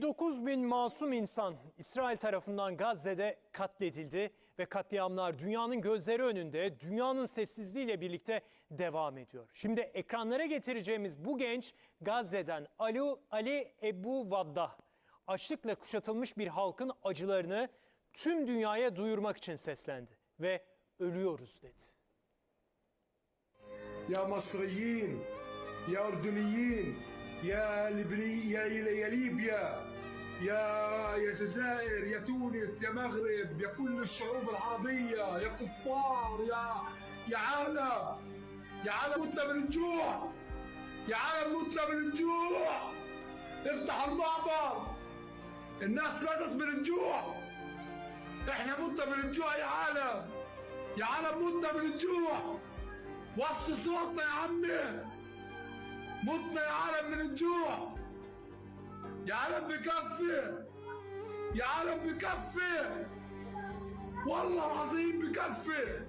29 bin masum insan İsrail tarafından Gazze'de katledildi ve katliamlar dünyanın gözleri önünde, dünyanın sessizliğiyle birlikte devam ediyor. Şimdi ekranlara getireceğimiz bu genç Gazze'den Ali, Ali Ebu Vadda açlıkla kuşatılmış bir halkın acılarını tüm dünyaya duyurmak için seslendi ve ölüyoruz dedi. Ya Masriyin, ya Urduniyin, ya Libri, ya Libya, يا يا جزائر يا تونس يا مغرب يا كل الشعوب العربية يا كفار يا يا عالم يا عالم متنا من الجوع يا عالم متنا من الجوع. افتح المعبر الناس ماتت من الجوع. إحنا متنا من الجوع يا عالم يا عالم متنا من الجوع. وصل صوتنا يا عمي متنا يا عالم من الجوع. يا عالم بكفي. يا عالم بكفي. والله العظيم بكفي.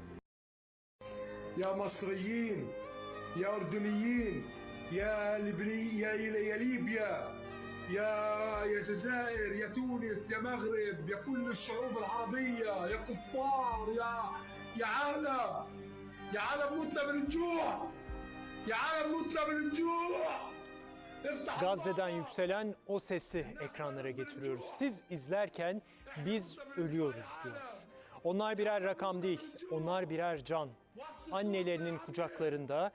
يا مصريين يا أردنيين يا لبني يا يا ليبيا يا يا جزائر يا تونس يا مغرب يا كل الشعوب العربية يا كفار يا يا عالم. يا عالم متنا من الجوع. يا عالم متنا من الجوع. Gazze'den yükselen o sesi ekranlara getiriyoruz. Siz izlerken biz ölüyoruz diyor. Onlar birer rakam değil, onlar birer can. Annelerinin kucaklarında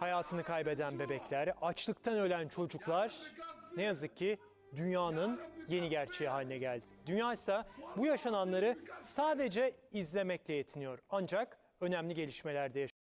hayatını kaybeden bebekler, açlıktan ölen çocuklar ne yazık ki dünyanın yeni gerçeği haline geldi. Dünya ise bu yaşananları sadece izlemekle yetiniyor. Ancak önemli gelişmeler de yaşanıyor.